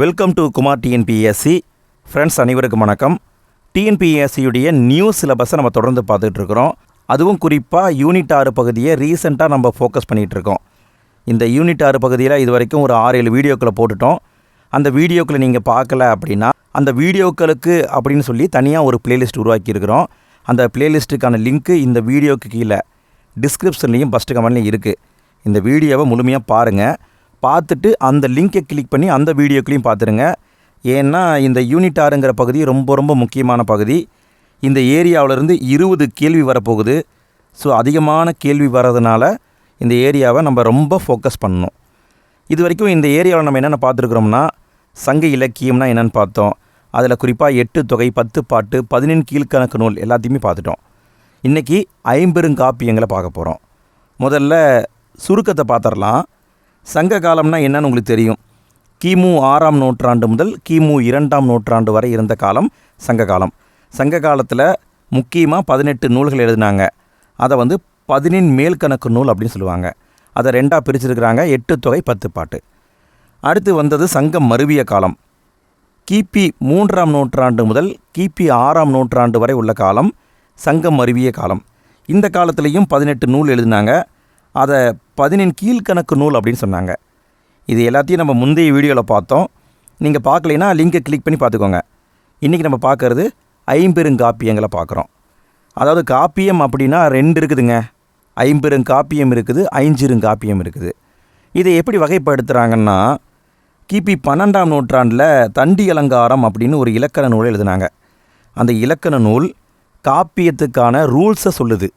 Welcome to Kumar TNPSC friends அனைவருக்கும் வணக்கம். டிஎன்பிஎஸ்சியுடைய new சிலபஸை நம்ம தொடர்ந்து பார்த்துட்ருக்குறோம். அதுவும் குறிப்பாக யூனிட் ஆறு பகுதியை ரீசெண்டாக நம்ம ஃபோக்கஸ் பண்ணிகிட்டு இருக்கோம் இந்த யூனிட் ஆறு பகுதியில் இது வரைக்கும் ஒரு ஆறு ஏழு வீடியோக்களை போட்டுட்டோம். அந்த வீடியோக்களை நீங்கள் பார்க்கல அப்படின்னா அந்த வீடியோக்களுக்கு அப்படின்னு சொல்லி தனியாக ஒரு பிளேலிஸ்ட் உருவாக்கியிருக்கிறோம். அந்த பிளேலிஸ்ட்டுக்கான லிங்க்கு இந்த வீடியோக்கு கீழே டிஸ்கிரிப்ஷன்லேயும் ஃபஸ்ட்டு கமெண்ட்லேயும் இருக்குது இந்த வீடியோவை முழுமையாக பாருங்கள் பார்த்துட்டு அந்த லிங்கை கிளிக் பண்ணி அந்த வீடியோக்களையும் பார்த்துருங்க. ஏன்னா இந்த யூனிட் ஆறுங்கிற பகுதி ரொம்ப ரொம்ப முக்கியமான பகுதி. இந்த ஏரியாவிலேருந்து இருபது கேள்வி வரப்போகுது. ஸோ அதிகமான கேள்வி வர்றதுனால இந்த ஏரியாவை நம்ம ரொம்ப ஃபோக்கஸ் பண்ணணும். இது வரைக்கும் இந்த ஏரியாவில் நம்ம என்னென்ன பார்த்துருக்குறோம்னா சங்க இலக்கியம்னா என்னென்னு பார்த்தோம். அதில் குறிப்பாக எட்டு தொகை பத்து பாட்டு பதினெண் கீழ்க்கணக்கு நூல் எல்லாத்தையுமே பார்த்துட்டோம். இன்றைக்கி ஐம்பெருங்காப்பியங்களை பார்க்க போகிறோம் முதல்ல சுருக்கத்தை பார்த்துடலாம். சங்க காலம்னா என்னன்னு உங்களுக்கு தெரியும். கிமு ஆறாம் நூற்றாண்டு முதல் கிமு இரண்டாம் நூற்றாண்டு வரை இருந்த காலம் சங்க காலம் சங்க காலத்தில் முக்கியமாக பதினெட்டு நூல்கள் எழுதினாங்க. அதை வந்து பதினெண் மேல்கணக்கு நூல் அப்படின்னு சொல்லுவாங்க. அதை ரெண்டாக பிரிச்சிருக்கிறாங்க. எட்டு தொகை பத்து பாட்டு. அடுத்து வந்தது சங்கம் மருவிய காலம். கிபி மூன்றாம் நூற்றாண்டு முதல் கிபி ஆறாம் நூற்றாண்டு வரை உள்ள காலம் சங்கம் மருவிய காலம். இந்த காலத்துலேயும் பதினெட்டு நூல் எழுதினாங்க. அதை பதினெண் கீழ்கணக்கு நூல் அப்படின்னு சொன்னாங்க. இது எல்லாத்தையும் நம்ம முந்தைய வீடியோவில் பார்த்தோம். நீங்கள் பார்க்கலைன்னா லிங்கை கிளிக் பண்ணி பார்த்துக்கோங்க. இன்றைக்கி நம்ம பார்க்கறது ஐம்பெருங்காப்பியங்களை பார்க்குறோம். அதாவது காப்பியம் அப்படின்னா ரெண்டு இருக்குதுங்க. ஐம்பெருங்காப்பியம் இருக்குது ஐஞ்சிருங்காப்பியம் இருக்குது. இதை எப்படி வகைப்படுத்துகிறாங்கன்னா கிபி பன்னெண்டாம் நூற்றாண்டில் தண்டி அலங்காரம் அப்படின்னு ஒரு இலக்கண நூல் எழுதினாங்க. அந்த இலக்கண நூல் காப்பியத்துக்கான ரூல்ஸை சொல்லுது.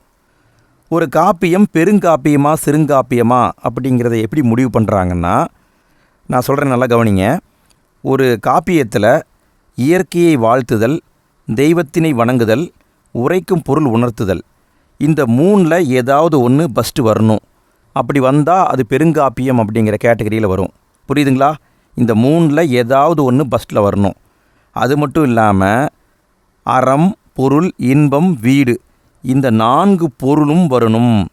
ஒரு காப்பியம் பெருங்காப்பியமா சிறுங்காப்பியமா அப்படிங்கிறத எப்படி முடிவு பண்ணுறாங்கன்னா நான் சொல்கிறேன் நல்லா கவனிங்க. ஒரு காப்பியத்தில் இயற்கையை வாழ்த்துதல் தெய்வத்தினை வணங்குதல் உரைக்கும் பொருள் உணர்த்துதல் இந்த மூணில் ஏதாவது ஒன்று ஃபஸ்ட்டு வரணும். அப்படி வந்தால் அது பெருங்காப்பியம் அப்படிங்கிற கேட்டகரியில் வரும். புரியுதுங்களா? இந்த மூணில் ஏதாவது ஒன்று ஃபஸ்ட்டில் வரணும். அது மட்டும் இல்லாமல் அறம் பொருள் இன்பம் வீடு இந்த நான்கு பொருளும் வரணும்.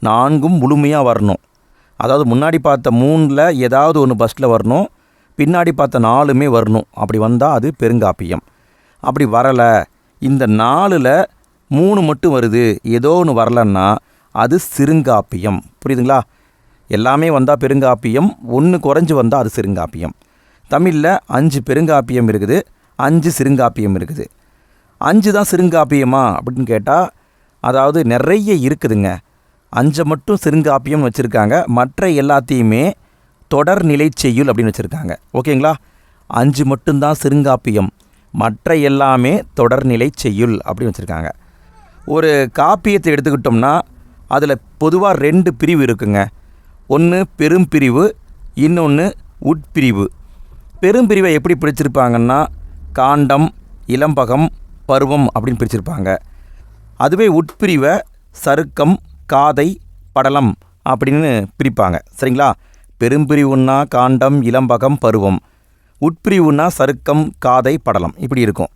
நான்கும் முழுமையாக வரணும். அதாவது முன்னாடி பார்த்த மூணில் ஏதாவது ஒன்று பஸ்ஸில் வரணும். பின்னாடி பார்த்த நாலுமே வரணும். அப்படி வந்தால் அது பெருங்காப்பியம். அப்படி வரலை. இந்த நாலில் மூணு மட்டும் வருது. ஏதோ ஒன்று வரலன்னா அது சிறுங்காப்பியம். புரியுதுங்களா? எல்லாமே வந்தால் பெருங்காப்பியம். ஒன்று குறைஞ்சி வந்தால் அது சிறுங்காப்பியம். தமிழில் அஞ்சு பெருங்காப்பியம் இருக்குது. அஞ்சு சிறுங்காப்பியம் இருக்குது. அஞ்சு தான் சிறுங்காப்பியமா அப்படின்னு கேட்டால் அதாவது நிறைய இருக்குதுங்க. அஞ்சை மட்டும் சிறுங்காப்பியம் வச்சுருக்காங்க. மற்ற எல்லாத்தையுமே தொடர்நிலை செய்யுள் அப்படின்னு வச்சுருக்காங்க. ஓகேங்களா? அஞ்சு மட்டும்தான் சிறுங்காப்பியம். மற்ற எல்லாமே தொடர்நிலை செய்யுள் அப்படின்னு வச்சுருக்காங்க. ஒரு காப்பியத்தை எடுத்துக்கிட்டோம்னா அதில் பொதுவாக ரெண்டு பிரிவு இருக்குங்க. ஒன்று பெரும்பிரிவு இன்னொன்று உட்பிரிவு. பெரும்பிரிவை எப்படி பிரிச்சிருப்பாங்கன்னா காண்டம் இளம்பகம் பருவம் அப்படின்னு பிரிச்சிருப்பாங்க. அதுவே உட்பிரிவை சருக்கம் காதை படலம் அப்படின்னு பிரிப்பாங்க. சரிங்களா? பெரும்பிரிவுன்னா காண்டம் இளம்பகம் பருவம். உட்பிரிவுன்னா சருக்கம் காதை படலம். இப்படி இருக்கும்.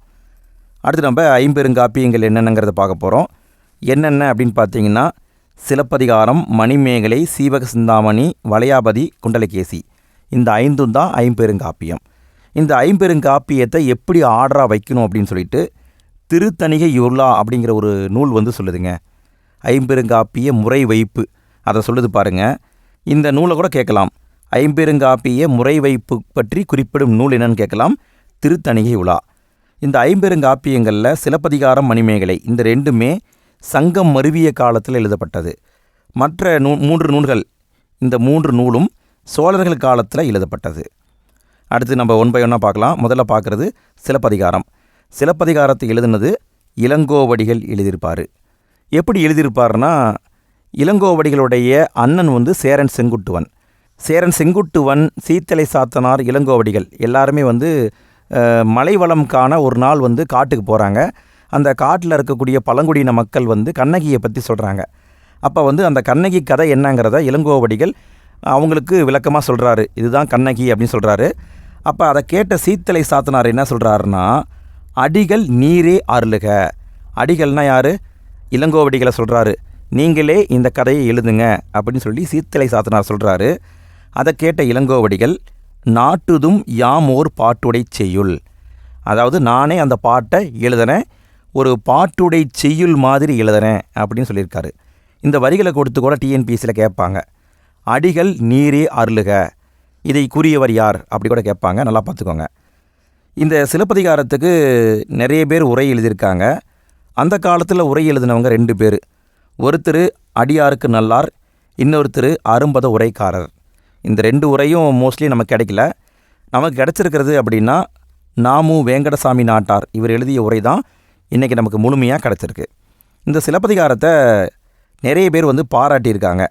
அடுத்து நம்ம ஐம்பெருங்காப்பியங்கள் என்னென்னங்கிறத பார்க்க போகிறோம் என்னென்ன அப்படின்னு பார்த்தீங்கன்னா சிலப்பதிகாரம் மணிமேகலை சீவக சிந்தாமணி வளையாபதி குண்டலகேசி. இந்த ஐந்தும் தான் ஐம்பெருங்காப்பியம். இந்த ஐம்பெருங்காப்பியத்தை எப்படி ஆர்டராக வைக்கணும் அப்படின்னு சொல்லிட்டு திருத்தணிகை யுர்லா அப்படிங்கிற ஒரு நூல் வந்து சொல்லுதுங்க. ஐம்பெருங்காப்பிய முறை வைப்பு அதை சொல்லுது பாருங்க. இந்த நூலை கூட கேட்கலாம். ஐம்பெருங்காப்பிய முறை வைப்பு பற்றி குறிப்பிடும் நூல் என்னன்னு கேட்கலாம். திருத்தணிகை உலா இந்த ஐம்பெருங்காப்பியங்களில் சிலப்பதிகாரம் மணிமேகலை இந்த ரெண்டுமே சங்கம் மருவிய காலத்தில் எழுதப்பட்டது. மற்ற நூ மூன்று நூல்கள் இந்த மூன்று நூலும் சோழர்கள் காலத்தில் எழுதப்பட்டது. அடுத்து நம்ம ஒன் பை ஒன்னாக பார்க்கலாம். முதல்ல பார்க்குறது சிலப்பதிகாரம். சிலப்பதிகாரத்தை எழுதுனது இளங்கோவடிகள் எழுதியிருப்பார். எப்படி எழுதியிருப்பார்னா இளங்கோவடிகளுடைய அண்ணன் வந்து சேரன் செங்குட்டுவன். சேரன் செங்குட்டுவன் சீத்தலை சாத்தனார் இளங்கோவடிகள் எல்லாருமே வந்து மலைவளம் காண ஒரு நாள் வந்து காட்டுக்கு போகிறாங்க அந்த காட்டில் இருக்கக்கூடிய பழங்குடியின மக்கள் வந்து கண்ணகியை பற்றி சொல்கிறாங்க அப்போ வந்து அந்த கண்ணகி கதை என்னங்கிறத இளங்கோவடிகள் அவங்களுக்கு விளக்கமாக சொல்கிறாரு இதுதான் கண்ணகி அப்படின்னு சொல்கிறாரு அப்போ அதை கேட்ட சீத்தலை சாத்தனார் என்ன சொல்கிறாருன்னா அடிகள் நீரே அருளுக. அடிகள்னா யார்? இளங்கோவடிகளை சொல்கிறாரு நீங்களே இந்த கதையை எழுதுங்க அப்படின்னு சொல்லி சீத்தலை சாத்தனார் சொல்கிறாரு அதை கேட்ட இளங்கோவடிகள் நாட்டுதும் யாமோர் பாட்டுடை செய்யுள். அதாவது நானே அந்த பாட்டை எழுதுனேன். ஒரு பாட்டுடை செய்யுள் மாதிரி எழுதுனேன். அப்படின்னு சொல்லியிருக்காரு. இந்த வரிகளை கொடுத்து கூட டிஎன்பிஎஸ்சியில் கேட்பாங்க. அடிகள் நீரே அருளுக. இதை கூறியவர் யார்? அப்படி கூட கேட்பாங்க. நல்லா பார்த்துக்கோங்க. இந்த சிலப்பதிகாரத்துக்கு நிறைய பேர் உரை எழுதியிருக்காங்க. அந்த காலத்தில் உரை எழுதினவங்க ரெண்டு பேர். ஒருத்தர் அடியாருக்கு நல்லார் இன்னொருத்தர் அரும்பத உரைக்காரர். இந்த ரெண்டு உரையும் மோஸ்ட்லி நமக்கு கிடைக்கல. நமக்கு கிடச்சிருக்கிறது அப்படின்னா நாமு வேங்கடசாமி நாட்டார் இவர் எழுதிய உரை தான் இன்றைக்கி நமக்கு முழுமையாக கிடச்சிருக்கு. இந்த சிலப்பதிகாரத்தை நிறைய பேர் வந்து பாராட்டியிருக்காங்க.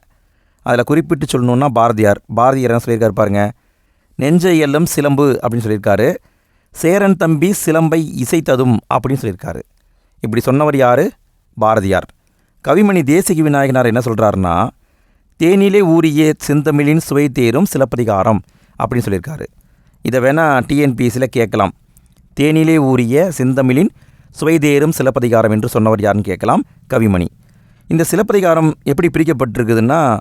அதில் குறிப்பிட்டு சொல்லணுன்னா பாரதியார். பாரதியார் என்ன சொல்லியிருக்காரு பாருங்க. நெஞ்சை எல்லும் சிலம்பு அப்படின்னு சொல்லியிருக்காரு. சேரன் தம்பி சிலம்பை இசைத்ததும் அப்படின்னு சொல்லியிருக்காரு. இப்படி சொன்னவர் யார்? பாரதியார். கவிமணி தேசிக விநாயகனார் என்ன சொல்கிறாருன்னா தேனிலே ஊறிய செந்தமிழின் சுவை தேரும் சிலப்பதிகாரம் அப்படின்னு சொல்லியிருக்காரு. இதை வேணால் டிஎன்பிஎஸ்சியில் கேட்கலாம். தேனிலே ஊறிய செந்தமிழின் சுவை தேரும் சிலப்பதிகாரம் என்று சொன்னவர் யாருன்னு கேட்கலாம். கவிமணி. இந்த சிலப்பதிகாரம் எப்படி பிரிக்கப்பட்டிருக்குதுன்னா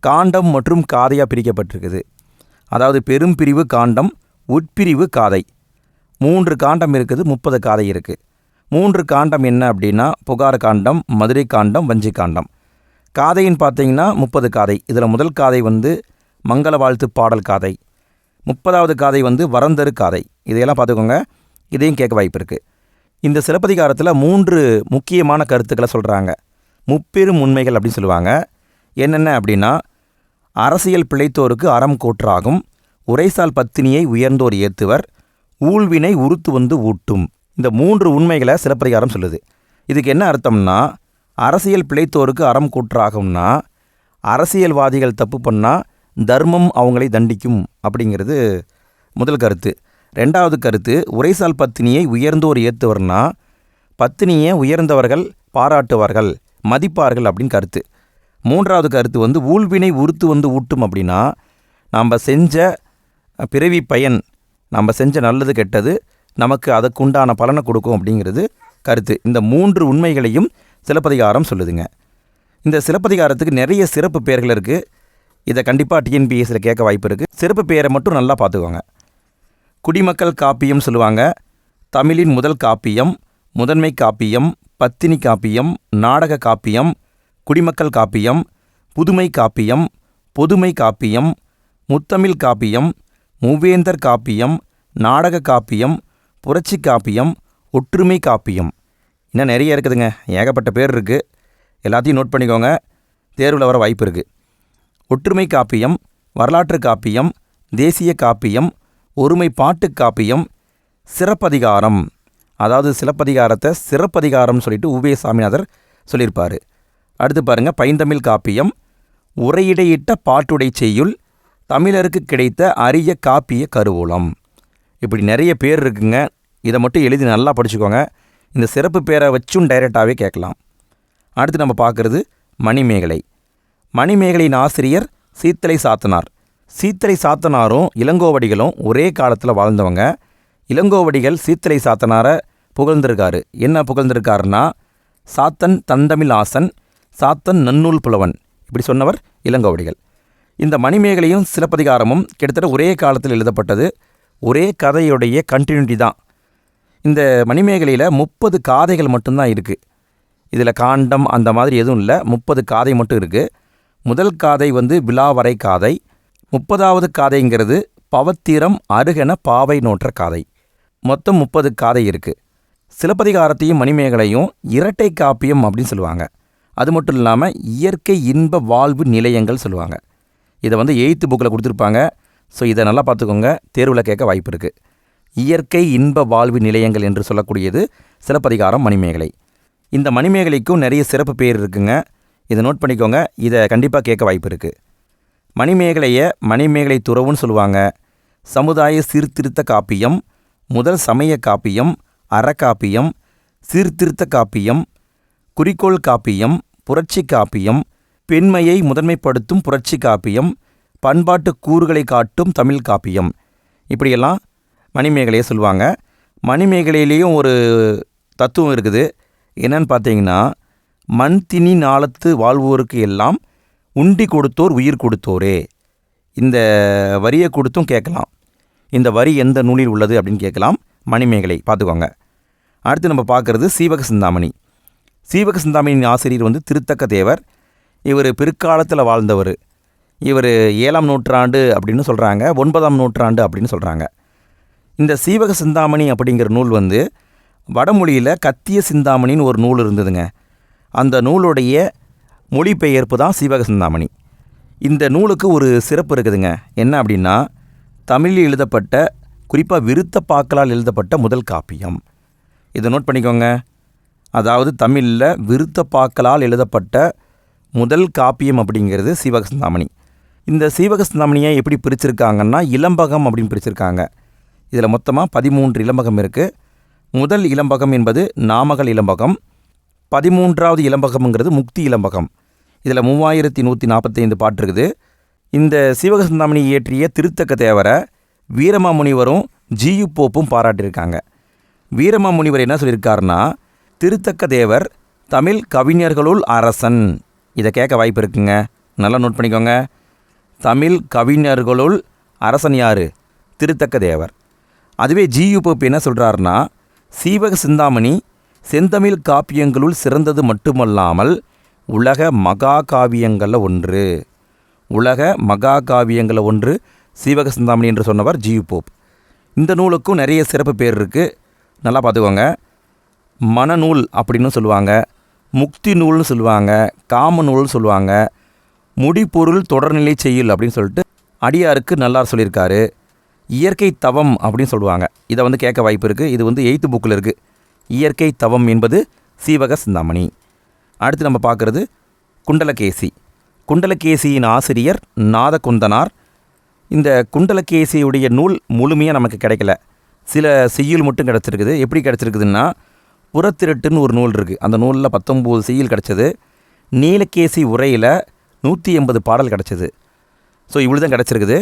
காண்டம் மற்றும் காதையாக பிரிக்கப்பட்டிருக்குது. அதாவது பெரும் பிரிவு காண்டம் உட்பிரிவு காதை. மூன்று காண்டம் இருக்குது முப்பது காதை இருக்குது மூன்று காண்டம் என்ன அப்படின்னா புகார் காண்டம் மதுரை காண்டம் வஞ்சி காண்டம். காதைன்னு பார்த்தீங்கன்னா முப்பது காதை. இதில் முதல் காதை வந்து மங்கள வாழ்த்து பாடல் காதை. முப்பதாவது காதை வந்து வரந்தரு காதை. இதையெல்லாம் பார்த்துக்கோங்க. இதையும் கேட்க வாய்ப்பு இருக்குது இந்த சிலப்பதிகாரத்தில் மூன்று முக்கியமான கருத்துக்களை சொல்கிறாங்க முப்பெரும் உண்மைகள் அப்படின்னு சொல்லுவாங்க. என்னென்ன அப்படின்னா அரசியல் பிழைத்தோருக்கு அறம் கூற்றாகும் உரைசால் பத்தினியை உயர்ந்தோர் ஏத்துவர் ஊழ்வினை உறுத்து வந்து ஊட்டும். இந்த மூன்று உண்மைகளை சிலப்பதிகாரம் சொல்லுது. இதுக்கு என்ன அர்த்தம்னா அரசியல் பிழைத்தோருக்கு அறம் கூற்றாகும்னா அரசியல்வாதிகள் தப்பு பண்ணால் தர்மம் அவங்களை தண்டிக்கும் அப்படிங்கிறது முதல் கருத்து. ரெண்டாவது கருத்து உரைசால் பத்தினியை உயர்ந்தோர் ஏத்துவர்னா பத்தினியை உயர்ந்தவர்கள் பாராட்டுவார்கள் மதிப்பார்கள் அப்படின்னு கருத்து. மூன்றாவது கருத்து வந்து ஊழ்வினை உறுத்து வந்து ஊட்டும் அப்படின்னா நாம் செஞ்ச பிறவி பயன் நம்ம செஞ்ச நல்லது கெட்டது நமக்கு அதுக்குண்டான பலனை கொடுக்கும் அப்படிங்கிறது கருத்து. இந்த மூன்று உண்மைகளையும் சிலப்பதிகாரம் சொல்லுதுங்க. இந்த சிலப்பதிகாரத்துக்கு நிறைய சிறப்பு பெயர்கள் இருக்குது இதை கண்டிப்பாக டிஎன்பிஎஸ்சியில் கேட்க வாய்ப்பு இருக்குது சிறப்பு பெயரை மட்டும் நல்லா பார்த்துக்கோங்க. குடிமக்கள் காப்பியம் சொல்லுவாங்க. தமிழின் முதல் காப்பியம் முதன்மை காப்பியம் பத்தினி காப்பியம் நாடக காப்பியம் குடிமக்கள் காப்பியம் புதுமை காப்பியம் பொதுமை காப்பியம் முத்தமிழ் காப்பியம் மூவேந்தர் காப்பியம் நாடக காப்பியம் புரட்சி காப்பியம் ஒற்றுமை காப்பியம். இன்னும் நிறைய இருக்குதுங்க. ஏகப்பட்ட பேர் இருக்குது எல்லாத்தையும் நோட் பண்ணிக்கோங்க. தேர்வில் வர வாய்ப்பு இருக்குது ஒற்றுமை காப்பியம் வரலாற்று காப்பியம் தேசிய காப்பியம் ஒருமை பாட்டு காப்பியம் சிறப்பதிகாரம். அதாவது சிலப்பதிகாரத்தை சிறப்பதிகாரம்னு சொல்லிட்டு உபய சாமிநாதர் சொல்லியிருப்பார். அடுத்து பாருங்க பைந்தமிழ் காப்பியம் உரையிடையிட்ட பாட்டுடை செய்யுள் தமிழருக்கு கிடைத்த அரிய காப்பிய கருவூலம். இப்படி நிறைய பேர் இருக்குங்க. இதை மட்டும் எழுதி நல்லா படிச்சுக்கோங்க. இந்த சிறப்பு பேரை வச்சும் டைரெக்டாகவே கேட்கலாம். அடுத்து நம்ம பார்க்குறது மணிமேகலை. மணிமேகலையின் ஆசிரியர் சீத்தலை சாத்தனார். சீத்தலை சாத்தனாரும் இளங்கோவடிகளும் ஒரே காலத்தில் வாழ்ந்தவங்க. இளங்கோவடிகள் சீத்தலை சாத்தனாரை புகழ்ந்திருக்காரு. என்ன புகழ்ந்திருக்காருன்னா சாத்தன் தந்தமிழ் ஆசன் சாத்தன் நன்னூல் புலவன். இப்படி சொன்னவர் இளங்கோவடிகள். இந்த மணிமேகலையும் சிலப்பதிகாரமும் கிட்டத்தட்ட ஒரே காலத்தில் எழுதப்பட்டது. ஒரே கதையுடைய கண்டினியூட்டி தான். இந்த மணிமேகலையில் முப்பது காதைகள் மட்டும்தான் இருக்குது இதில் காண்டம் அந்த மாதிரி எதுவும் இல்லை. முப்பது காதை மட்டும் இருக்குது முதல் காதை வந்து விழாவரை காதை. முப்பதாவது காதைங்கிறது பவத்திரம் அருகென பாவை நோற்ற காதை. மொத்தம் முப்பது காதை இருக்குது சிலப்பதிகாரத்தையும் மணிமேகலையும் இரட்டை காப்பியம் அப்படின்னு சொல்லுவாங்க. அது மட்டும் இல்லாமல் இயற்கை இன்ப வாழ்வு நிலையங்கள் சொல்லுவாங்க. இதை வந்து எயித்து புக்கில் கொடுத்துருப்பாங்க. ஸோ இதை நல்லா பார்த்துக்கோங்க. தேர்வில் கேட்க வாய்ப்பு இருக்குது இயற்கை இன்ப வாழ்வு நிலையங்கள் என்று சொல்லக்கூடியது சிலப்பதிகாரம் மணிமேகலை. இந்த மணிமேகலைக்கும் நிறைய சிறப்பு பேர் இருக்குங்க. இதை நோட் பண்ணிக்கோங்க. இதை கண்டிப்பாக கேட்க வாய்ப்பு இருக்குது மணிமேகலையை மணிமேகலை துறவுன்னு சொல்லுவாங்க. சமுதாய சீர்திருத்த காப்பியம் முதல் சமய காப்பியம் அறக்காப்பியம் சீர்திருத்த காப்பியம் குறிக்கோள் காப்பியம் புரட்சி காப்பியம் பெண்மையை முதன்மைப்படுத்தும் புரட்சி காப்பியம் பண்பாட்டு கூறுகளை காட்டும் தமிழ் காப்பியம். இப்படியெல்லாம் மணிமேகலையை சொல்லுவாங்க. மணிமேகலையிலேயும் ஒரு தத்துவம் இருக்குது. என்னன்னு பார்த்தீங்கன்னா மண் திணி நாளத்து வாழ்வோருக்கு எல்லாம் உண்டி கொடுத்தோர் உயிர் கொடுத்தோரே. இந்த வரியை கொடுத்தும் கேட்கலாம். இந்த வரி எந்த நூலில் உள்ளது அப்படின்னு கேட்கலாம். மணிமேகலை பார்த்துக்கோங்க. அடுத்து நம்ம பார்க்குறது சீவக சிந்தாமணி. சீவக சிந்தாமணியின் ஆசிரியர் வந்து திருத்தக்க தேவர். இவர் பிற்காலத்தில் வாழ்ந்தவர். இவர் ஏழாம் நூற்றாண்டு அப்படின்னு சொல்கிறாங்க ஒன்பதாம் நூற்றாண்டு அப்படின்னு சொல்கிறாங்க இந்த சீவக சிந்தாமணி அப்படிங்கிற நூல் வந்து வடமொழியில் கத்திய சிந்தாமணின்னு ஒரு நூல் இருந்ததுங்க. அந்த நூலுடைய மொழிபெயர்ப்பு தான் சீவக சிந்தாமணி. இந்த நூலுக்கு ஒரு சிறப்பு இருக்குதுங்க. என்ன அப்படின்னா தமிழில் எழுதப்பட்ட குறிப்பாக விருத்த பாக்களால் எழுதப்பட்ட முதல் காப்பியம். இதை நோட் பண்ணிக்கோங்க. அதாவது தமிழில் விருத்த பாக்களால் எழுதப்பட்ட முதல் காப்பியம் அப்படிங்கிறது சீவக சிந்தாமணி இந்த சீவக சிந்தாமணியை எப்படி பிரிச்சிருக்காங்கன்னா இளம்பகம் அப்படின்னு பிரிச்சிருக்காங்க. இதில் மொத்தமாக பதிமூன்று இளம்பகம் இருக்குது முதல் இளம்பகம் என்பது நாமகள் இளம்பகம். பதிமூன்றாவது இளம்பகம்ங்கிறது முக்தி இளம்பகம். இதில் மூவாயிரத்தி நூற்றி நாற்பத்தைந்து பாட்டு இருக்குது. இந்த சீவக சிந்தாமணி இயற்றிய திருத்தக்க தேவரை வீரமாமுனிவரும் ஜியு போப்பும் பாராட்டியிருக்காங்க. வீரமாமுனிவர் என்ன சொல்லியிருக்காருன்னா திருத்தக்க தேவர் தமிழ் கவிஞர்களுள் அரசன். இதை கேட்க வாய்ப்பு இருக்குங்க. நல்லா நோட் பண்ணிக்கோங்க. தமிழ் கவிஞர்களுள் அரசன் யார்? திருத்தக்க தேவர். அதுவே ஜியு போப் என்ன சொல்கிறாருன்னா சீவக சிந்தாமணி செந்தமிழ் காப்பியங்களுள் சிறந்தது மட்டுமல்லாமல் உலக மகா காவியங்களில் ஒன்று. உலக மகா காவியங்களில் ஒன்று சீவக சிந்தாமணி என்று சொன்னவர் ஜியு போப் இந்த நூலுக்கும் நிறைய சிறப்பு பேர் இருக்குது நல்லா பார்த்துக்கோங்க. மனநூல் அப்படின்னு சொல்லுவாங்க. முக்தி நூல்னு சொல்லுவாங்க காம நூல்னு சொல்லுவாங்க. முடிப்பொருள் தொடர்நிலை செய்யுள் அப்படின்னு சொல்லிட்டு அடியாருக்கு நல்லார் சொல்லியிருக்காரு இயற்கை தவம் அப்படின்னு சொல்லுவாங்க. இதை வந்து கேட்க வாய்ப்பு இருக்குது இது வந்து எயித்து புக்கில் இருக்குது இயற்கை தவம் என்பது சீவக சிந்தாமணி. அடுத்து நம்ம பார்க்குறது குண்டலகேசி. குண்டலகேசியின் ஆசிரியர் நாதகுந்தனார். இந்த குண்டலகேசியுடைய நூல் முழுமையாக நமக்கு கிடைக்கல. சில செய்யுள் மட்டும் கிடச்சிருக்குது. எப்படி கிடச்சிருக்குதுன்னா புறத்திருட்டுன்னு ஒரு நூல் இருக்குது அந்த நூலில் பத்தொம்போது செய்யுள் கிடச்சது. நீலகேசி உரையில் நூற்றி எண்பது பாடல் கிடச்சிது. ஸோ இவ்வளோ தான் கிடச்சிருக்குது.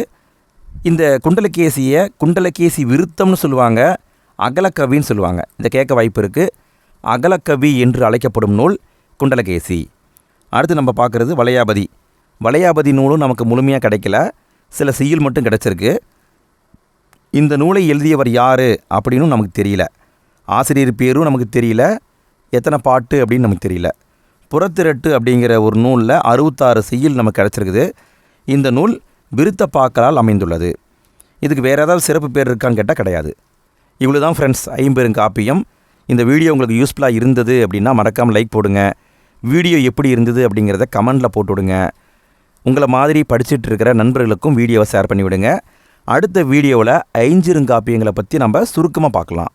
இந்த குண்டலகேசியை குண்டலகேசி விருத்தம்னு சொல்லுவாங்க அகலக்கவின்னு சொல்லுவாங்க. இதை கேட்க வாய்ப்பு இருக்குது அகலக்கவி என்று அழைக்கப்படும் நூல் குண்டலகேசி. அடுத்து நம்ம பார்க்குறது வளையாபதி. வளையாபதி நூலும் நமக்கு முழுமையாக கிடைக்கல. சில செய்யுள் மட்டும் கிடச்சிருக்கு. இந்த நூலை எழுதியவர் யார்? அப்படின்னு நமக்கு தெரியல. ஆசிரியர் பேரும் நமக்கு தெரியல. எத்தனை பாட்டு அப்படின்னு நமக்கு தெரியல. புறத்திரட்டு அப்படிங்கிற ஒரு நூலில் அறுபத்தாறு செய்யுள் நமக்கு கிடச்சிருக்குது. இந்த நூல் விருத்த பாக்களால் அமைந்துள்ளது. இதுக்கு வேறு ஏதாவது சிறப்பு பேர் இருக்கான்னு கேட்டால் கிடையாது. இவ்வளோ தான் ஃப்ரெண்ட்ஸ் ஐம்பெருங்காப்பியம் இந்த வீடியோ உங்களுக்கு யூஸ்ஃபுல்லாக இருந்தது அப்படின்னா மறக்காமல் லைக் போடுங்க. வீடியோ எப்படி இருந்தது அப்படிங்கிறத கமெண்டில் போட்டு விடுங்க உங்களை மாதிரி படிச்சுட்டு இருக்கிற நண்பர்களுக்கும் வீடியோவை ஷேர் பண்ணிவிடுங்க. அடுத்த வீடியோவில் ஐஞ்சிருங்காப்பியங்களை பற்றி நம்ம சுருக்கமாக பார்க்கலாம்.